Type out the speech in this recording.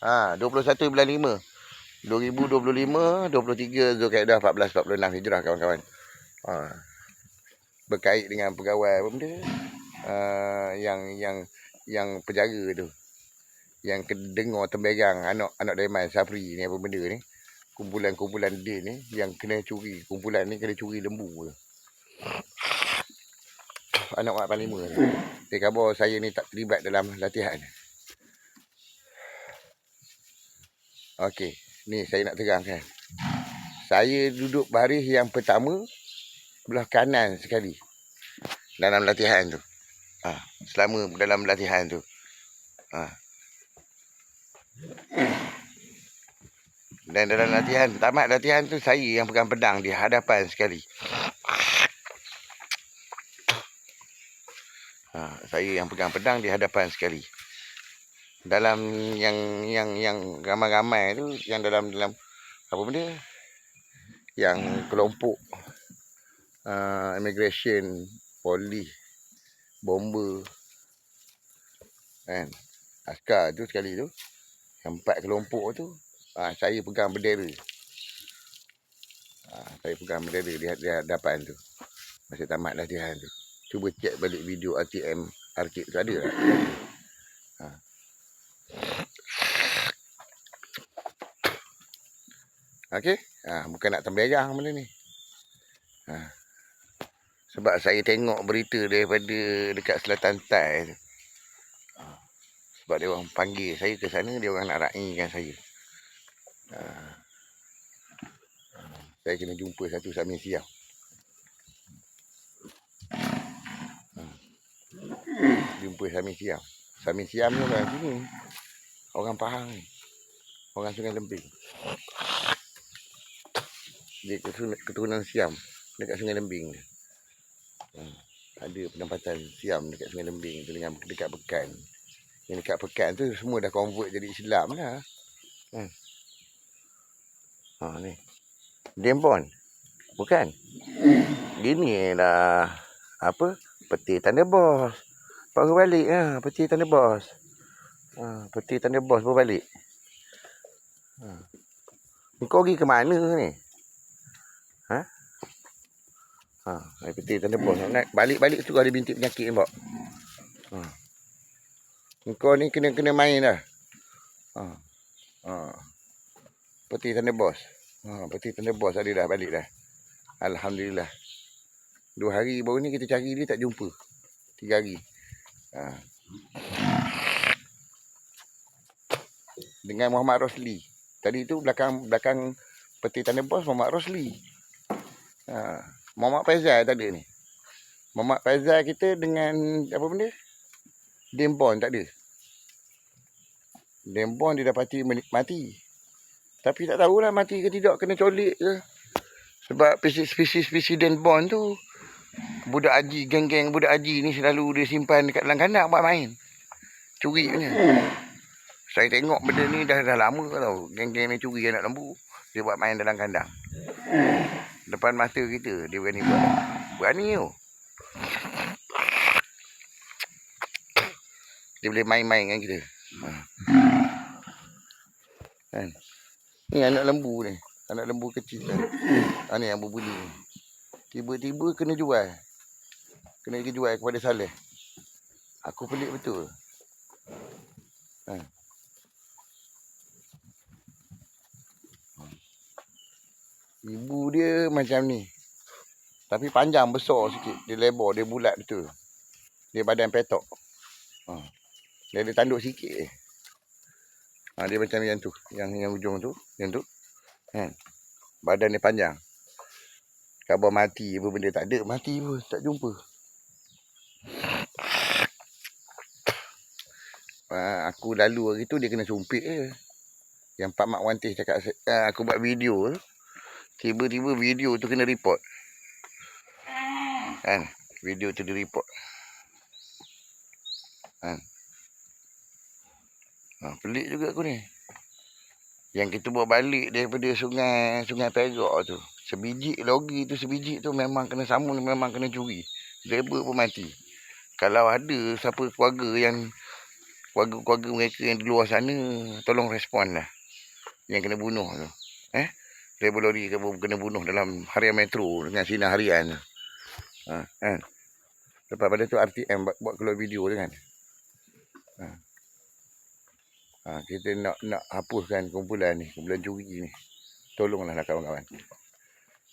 Ha, 21 bulan 5. 2025, 23 Zulkaidah 1446 Hijrah kawan-kawan. Ha. Berkait dengan pegawai apa benda? Uh, yang yang yang penjara tu. Yang kedengar temberang anak anak Daiman Safri ni apa benda ni. Kumpulan-kumpulan dia ni yang kena curi. Kumpulan ni kena curi lembu tu. Anak Mak Panglima ni. Dia khabar saya ni tak terlibat dalam latihan. Okey, ni saya nak terangkan. Saya duduk baris yang pertama belah kanan sekali dalam latihan tu. Ha, selama dalam latihan tu. Ha. Dan dalam latihan, tamat latihan tu saya yang pegang pedang di hadapan sekali. Ha, saya yang pegang pedang di hadapan sekali dalam yang yang yang ramai-ramai tu yang dalam dalam apa benda? Yang kelompok uh, immigration polis bomber kan? Askar tu sekali tu yang empat kelompok tu uh, saya pegang bendera. Uh, saya pegang bendera di, di hadapan tu. Masa tamat latihan tu. Cuba cek balik video ATM arcade tu ada tak? Ha. Okey. Ha, bukan nak tembelang benda ni. Ha. Sebab saya tengok berita daripada dekat Selatan Tai tu. Ha. Sebab dia orang panggil saya ke sana, dia orang nak raikan saya. Ha. ha. Saya kena jumpa satu Samin Siam. Ha. Jumpa Samin Siam. Samin Siam ni orang sini. Orang Pahang ni. Orang Sungai Lemping dia keturunan Siam dekat Sungai Lembing. Hmm. Ada penempatan Siam dekat Sungai Lembing tu dengan dekat Pekan. Yang dekat Pekan tu semua dah convert jadi Islam lah. Hmm. Ha ni. Dembon. Bukan. Gini lah apa? Peti tanda bos. Baru balik ha, peti tanda bos. Ha, peti tanda bos baru balik. Ha. Kau pergi ke mana ni? Ha? Air putih tanda bos. Nak balik-balik tu ada bintik penyakit ni, Pak. Ha. Kau ni kena kena main dah. Ha. Ha. Peti tanda bos. Ha, peti tanda bos ada dah balik dah. Alhamdulillah. Dua hari baru ni kita cari dia tak jumpa. Tiga hari. Ha. Dengan Muhammad Rosli. Tadi tu belakang belakang peti tanda bos Muhammad Rosli. Ha, Muhammad Faizal tak ada ni. Muhammad Faizal kita dengan apa benda? Dembon tak ada. Dembon dia dapati mati. Tapi tak tahulah mati ke tidak kena colik ke. Sebab spesies-spesies Dembon tu budak haji, geng-geng budak haji ni selalu dia simpan dekat dalam kandang buat main. Curi punya. Saya tengok benda ni dah dah lama tau. Geng-geng ni curi anak lembu. Dia buat main dalam kandang depan mata kita dia berani buat. Berani tu. Dia boleh main-main dengan kita. Ha. kan? Ni anak lembu ni. Anak lembu kecil kan? Ha, ni yang berbunyi. Tiba-tiba kena jual. Kena jual kepada Saleh. Aku pelik betul. Ha. Ibu dia macam ni. Tapi panjang besar sikit. Dia lebar, dia bulat betul. Dia badan petok. Ha. Dia ada tanduk sikit je. Ha, dia macam yang tu. Yang yang ujung tu. Yang tu. Kan? Badan dia panjang. Khabar mati apa benda tak ada. Mati pun tak jumpa. Ha, aku lalu hari tu dia kena sumpit je. Yang Pak Mak Wantih cakap ha, aku buat video tu. Tiba-tiba video tu kena report. Kan? Video tu di report. Kan? Ha, pelik juga aku ni. Yang kita buat balik daripada sungai sungai Perak tu. Sebiji logi tu sebiji tu memang kena samun memang kena curi. Driver pun mati. Kalau ada siapa keluarga yang keluarga-keluarga mereka yang di luar sana tolong respon lah. Yang kena bunuh tu. Eh? Rebolori ke kena bunuh dalam harian metro dengan sinar harian. Ha, kan? Lepas pada tu RTM buat, buat keluar video tu kan. Ha. Ha, kita nak nak hapuskan kumpulan ni, kumpulan curi ni. Tolonglah lah kawan-kawan.